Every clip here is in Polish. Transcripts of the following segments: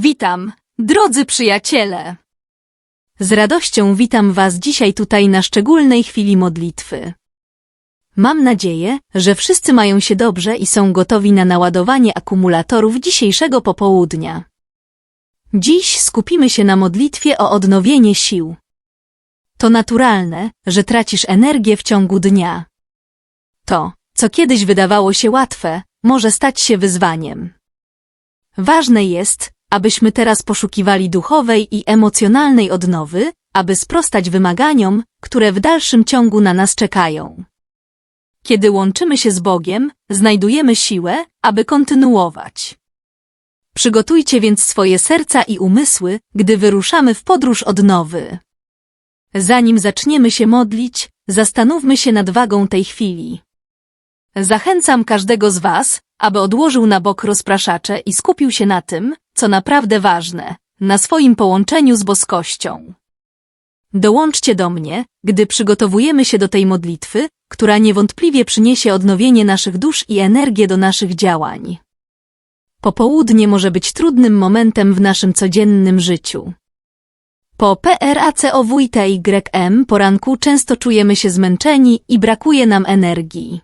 Witam, drodzy przyjaciele. Z radością witam Was dzisiaj tutaj na szczególnej chwili modlitwy. Mam nadzieję, że wszyscy mają się dobrze i są gotowi na naładowanie akumulatorów dzisiejszego popołudnia. Dziś skupimy się na modlitwie o odnowienie sił. To naturalne, że tracisz energię w ciągu dnia. To, co kiedyś wydawało się łatwe, może stać się wyzwaniem. Ważne jest, abyśmy teraz poszukiwali duchowej i emocjonalnej odnowy, aby sprostać wymaganiom, które w dalszym ciągu na nas czekają. Kiedy łączymy się z Bogiem, znajdujemy siłę, aby kontynuować. Przygotujcie więc swoje serca i umysły, gdy wyruszamy w podróż odnowy. Zanim zaczniemy się modlić, zastanówmy się nad wagą tej chwili. Zachęcam każdego z Was, aby odłożył na bok rozpraszacze i skupił się na tym, co naprawdę ważne, na swoim połączeniu z boskością. Dołączcie do mnie, gdy przygotowujemy się do tej modlitwy, która niewątpliwie przyniesie odnowienie naszych dusz i energię do naszych działań. Popołudnie może być trudnym momentem w naszym codziennym życiu. Po PRACOWTYM poranku często czujemy się zmęczeni i brakuje nam energii.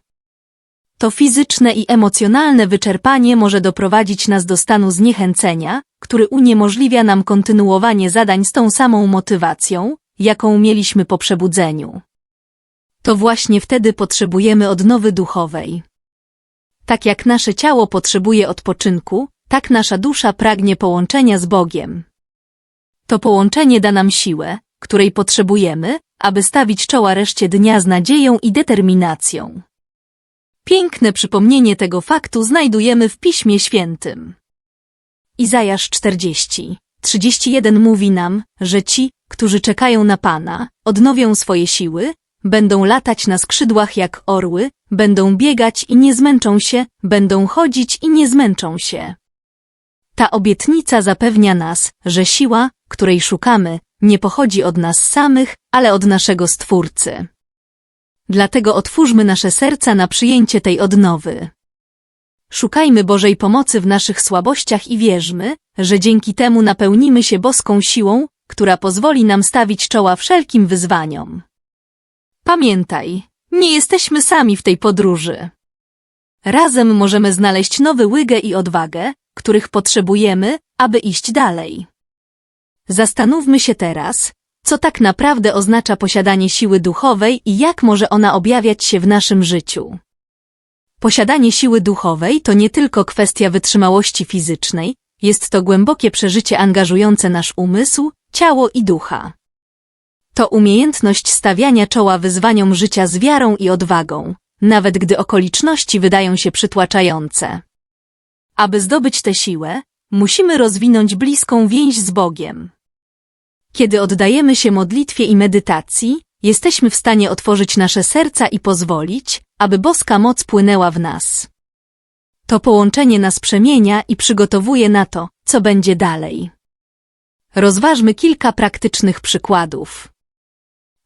To fizyczne i emocjonalne wyczerpanie może doprowadzić nas do stanu zniechęcenia, który uniemożliwia nam kontynuowanie zadań z tą samą motywacją, jaką mieliśmy po przebudzeniu. To właśnie wtedy potrzebujemy odnowy duchowej. Tak jak nasze ciało potrzebuje odpoczynku, tak nasza dusza pragnie połączenia z Bogiem. To połączenie da nam siłę, której potrzebujemy, aby stawić czoła reszcie dnia z nadzieją i determinacją. Piękne przypomnienie tego faktu znajdujemy w Piśmie Świętym. Izajasz 40, 31 mówi nam, że ci, którzy czekają na Pana, odnowią swoje siły, będą latać na skrzydłach jak orły, będą biegać i nie zmęczą się, będą chodzić i nie zmęczą się. Ta obietnica zapewnia nas, że siła, której szukamy, nie pochodzi od nas samych, ale od naszego Stwórcy. Dlatego otwórzmy nasze serca na przyjęcie tej odnowy. Szukajmy Bożej pomocy w naszych słabościach i wierzmy, że dzięki temu napełnimy się boską siłą, która pozwoli nam stawić czoła wszelkim wyzwaniom. Pamiętaj, nie jesteśmy sami w tej podróży. Razem możemy znaleźć nowy łygę i odwagę, których potrzebujemy, aby iść dalej. Zastanówmy się teraz, co tak naprawdę oznacza posiadanie siły duchowej i jak może ona objawiać się w naszym życiu. Posiadanie siły duchowej to nie tylko kwestia wytrzymałości fizycznej, jest to głębokie przeżycie angażujące nasz umysł, ciało i ducha. To umiejętność stawiania czoła wyzwaniom życia z wiarą i odwagą, nawet gdy okoliczności wydają się przytłaczające. Aby zdobyć tę siłę, musimy rozwinąć bliską więź z Bogiem. Kiedy oddajemy się modlitwie i medytacji, jesteśmy w stanie otworzyć nasze serca i pozwolić, aby boska moc płynęła w nas. To połączenie nas przemienia i przygotowuje na to, co będzie dalej. Rozważmy kilka praktycznych przykładów.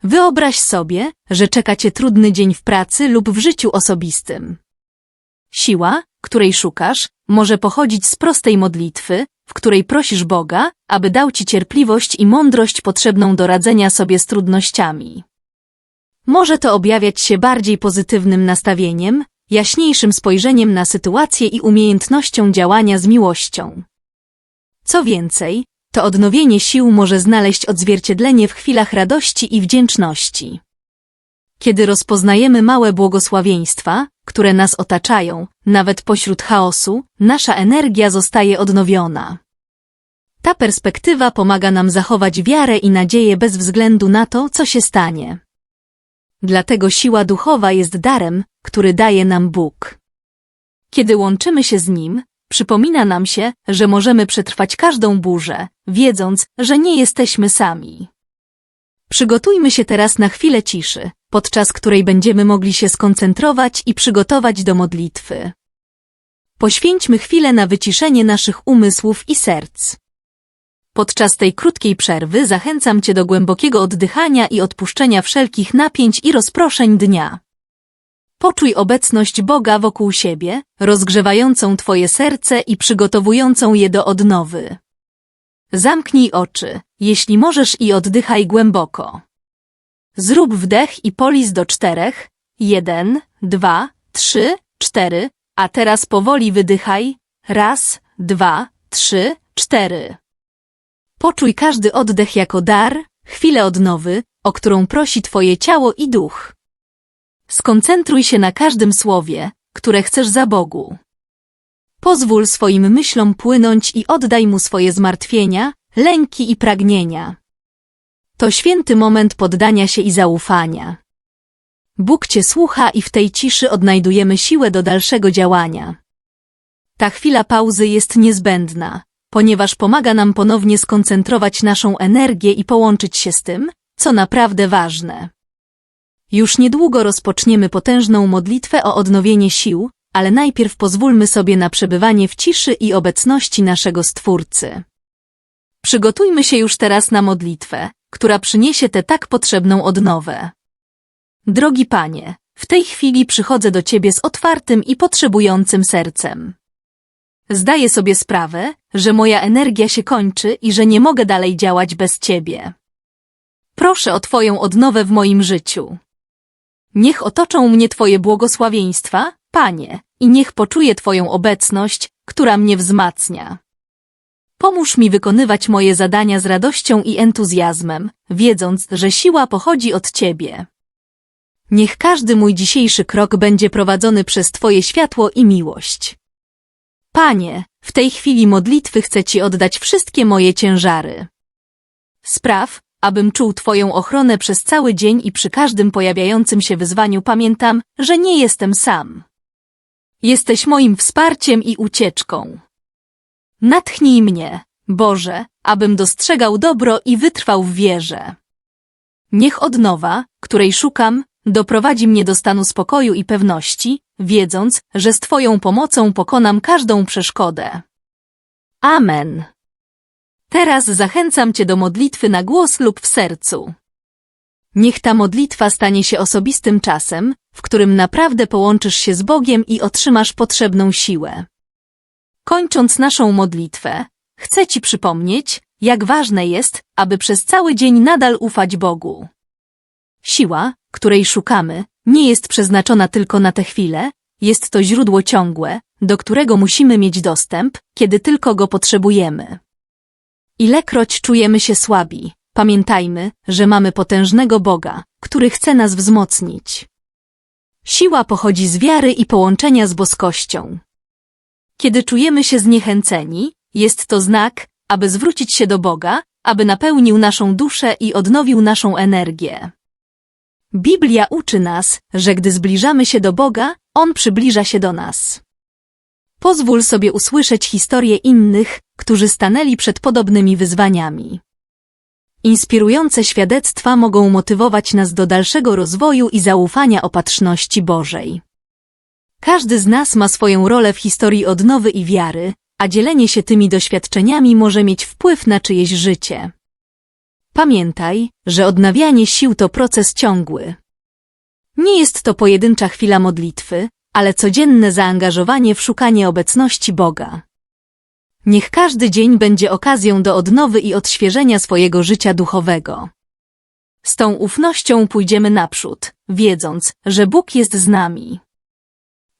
Wyobraź sobie, że czeka cię trudny dzień w pracy lub w życiu osobistym. Siła, której szukasz, może pochodzić z prostej modlitwy, w której prosisz Boga, aby dał ci cierpliwość i mądrość potrzebną do radzenia sobie z trudnościami. Może to objawiać się bardziej pozytywnym nastawieniem, jaśniejszym spojrzeniem na sytuację i umiejętnością działania z miłością. Co więcej, to odnowienie sił może znaleźć odzwierciedlenie w chwilach radości i wdzięczności. Kiedy rozpoznajemy małe błogosławieństwa, które nas otaczają, nawet pośród chaosu, nasza energia zostaje odnowiona. Ta perspektywa pomaga nam zachować wiarę i nadzieję bez względu na to, co się stanie. Dlatego siła duchowa jest darem, który daje nam Bóg. Kiedy łączymy się z Nim, przypomina nam się, że możemy przetrwać każdą burzę, wiedząc, że nie jesteśmy sami. Przygotujmy się teraz na chwilę ciszy, podczas której będziemy mogli się skoncentrować i przygotować do modlitwy. Poświęćmy chwilę na wyciszenie naszych umysłów i serc. Podczas tej krótkiej przerwy zachęcam Cię do głębokiego oddychania i odpuszczenia wszelkich napięć i rozproszeń dnia. Poczuj obecność Boga wokół siebie, rozgrzewającą Twoje serce i przygotowującą je do odnowy. Zamknij oczy, jeśli możesz i oddychaj głęboko. Zrób wdech i polis do czterech. Jeden, dwa, trzy, cztery. A teraz powoli wydychaj. Raz, dwa, trzy, cztery. Poczuj każdy oddech jako dar, chwilę odnowy, o którą prosi Twoje ciało i duch. Skoncentruj się na każdym słowie, które chcesz za Bogu. Pozwól swoim myślom płynąć i oddaj Mu swoje zmartwienia, lęki i pragnienia. To święty moment poddania się i zaufania. Bóg Cię słucha i w tej ciszy odnajdujemy siłę do dalszego działania. Ta chwila pauzy jest niezbędna, ponieważ pomaga nam ponownie skoncentrować naszą energię i połączyć się z tym, co naprawdę ważne. Już niedługo rozpoczniemy potężną modlitwę o odnowienie sił, ale najpierw pozwólmy sobie na przebywanie w ciszy i obecności naszego Stwórcy. Przygotujmy się już teraz na modlitwę, która przyniesie tę tak potrzebną odnowę. Drogi Panie, w tej chwili przychodzę do Ciebie z otwartym i potrzebującym sercem. Zdaję sobie sprawę, że moja energia się kończy i że nie mogę dalej działać bez Ciebie. Proszę o Twoją odnowę w moim życiu. Niech otoczą mnie Twoje błogosławieństwa, Panie, i niech poczuję Twoją obecność, która mnie wzmacnia. Pomóż mi wykonywać moje zadania z radością i entuzjazmem, wiedząc, że siła pochodzi od Ciebie. Niech każdy mój dzisiejszy krok będzie prowadzony przez Twoje światło i miłość. Panie, w tej chwili modlitwy chcę Ci oddać wszystkie moje ciężary. Spraw, abym czuł Twoją ochronę przez cały dzień i przy każdym pojawiającym się wyzwaniu pamiętam, że nie jestem sam. Jesteś moim wsparciem i ucieczką. Natchnij mnie, Boże, abym dostrzegał dobro i wytrwał w wierze. Niech odnowa, której szukam, doprowadzi mnie do stanu spokoju i pewności, wiedząc, że z Twoją pomocą pokonam każdą przeszkodę. Amen. Teraz zachęcam Cię do modlitwy na głos lub w sercu. Niech ta modlitwa stanie się osobistym czasem, w którym naprawdę połączysz się z Bogiem i otrzymasz potrzebną siłę. Kończąc naszą modlitwę, chcę Ci przypomnieć, jak ważne jest, aby przez cały dzień nadal ufać Bogu. Siła, której szukamy, nie jest przeznaczona tylko na tę chwilę, jest to źródło ciągłe, do którego musimy mieć dostęp, kiedy tylko go potrzebujemy. Ilekroć czujemy się słabi, pamiętajmy, że mamy potężnego Boga, który chce nas wzmocnić. Siła pochodzi z wiary i połączenia z boskością. Kiedy czujemy się zniechęceni, jest to znak, aby zwrócić się do Boga, aby napełnił naszą duszę i odnowił naszą energię. Biblia uczy nas, że gdy zbliżamy się do Boga, On przybliża się do nas. Pozwól sobie usłyszeć historie innych, którzy stanęli przed podobnymi wyzwaniami. Inspirujące świadectwa mogą motywować nas do dalszego rozwoju i zaufania opatrzności Bożej. Każdy z nas ma swoją rolę w historii odnowy i wiary, a dzielenie się tymi doświadczeniami może mieć wpływ na czyjeś życie. Pamiętaj, że odnawianie sił to proces ciągły. Nie jest to pojedyncza chwila modlitwy, ale codzienne zaangażowanie w szukanie obecności Boga. Niech każdy dzień będzie okazją do odnowy i odświeżenia swojego życia duchowego. Z tą ufnością pójdziemy naprzód, wiedząc, że Bóg jest z nami.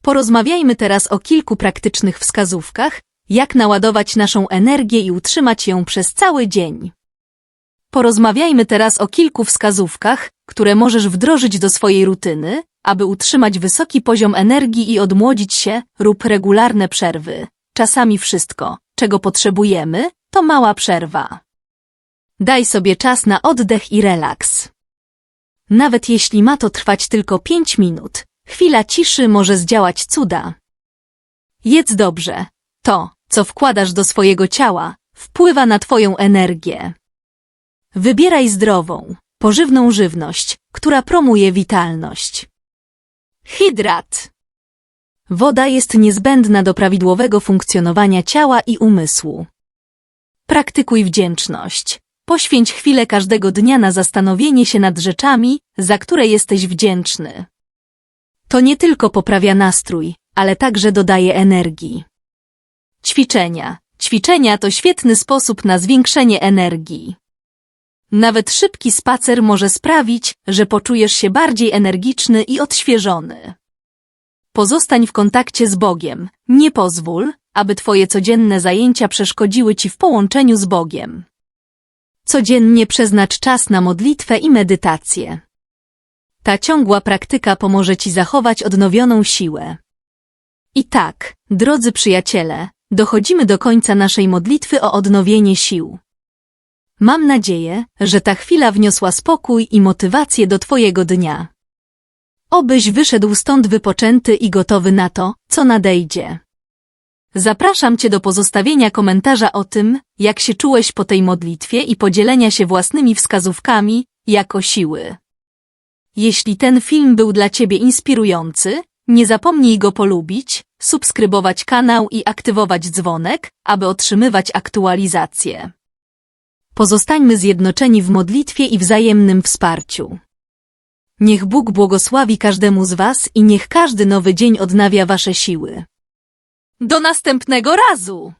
Porozmawiajmy teraz o kilku praktycznych wskazówkach, jak naładować naszą energię i utrzymać ją przez cały dzień. Porozmawiajmy teraz o kilku wskazówkach, które możesz wdrożyć do swojej rutyny, aby utrzymać wysoki poziom energii i odmłodzić się, rób regularne przerwy. Czasami wszystko, czego potrzebujemy, to mała przerwa. Daj sobie czas na oddech i relaks. Nawet jeśli ma to trwać tylko pięć minut, chwila ciszy może zdziałać cuda. Jedz dobrze. To, co wkładasz do swojego ciała, wpływa na Twoją energię. Wybieraj zdrową, pożywną żywność, która promuje witalność. Hydrat. Woda jest niezbędna do prawidłowego funkcjonowania ciała i umysłu. Praktykuj wdzięczność. Poświęć chwilę każdego dnia na zastanowienie się nad rzeczami, za które jesteś wdzięczny. To nie tylko poprawia nastrój, ale także dodaje energii. Ćwiczenia. Ćwiczenia to świetny sposób na zwiększenie energii. Nawet szybki spacer może sprawić, że poczujesz się bardziej energiczny i odświeżony. Pozostań w kontakcie z Bogiem. Nie pozwól, aby Twoje codzienne zajęcia przeszkodziły Ci w połączeniu z Bogiem. Codziennie przeznacz czas na modlitwę i medytację. Ta ciągła praktyka pomoże Ci zachować odnowioną siłę. I tak, drodzy przyjaciele, dochodzimy do końca naszej modlitwy o odnowienie sił. Mam nadzieję, że ta chwila wniosła spokój i motywację do Twojego dnia. Obyś wyszedł stąd wypoczęty i gotowy na to, co nadejdzie. Zapraszam Cię do pozostawienia komentarza o tym, jak się czułeś po tej modlitwie i podzielenia się własnymi wskazówkami jako siły. Jeśli ten film był dla Ciebie inspirujący, nie zapomnij go polubić, subskrybować kanał i aktywować dzwonek, aby otrzymywać aktualizacje. Pozostańmy zjednoczeni w modlitwie i wzajemnym wsparciu. Niech Bóg błogosławi każdemu z Was i niech każdy nowy dzień odnawia Wasze siły. Do następnego razu!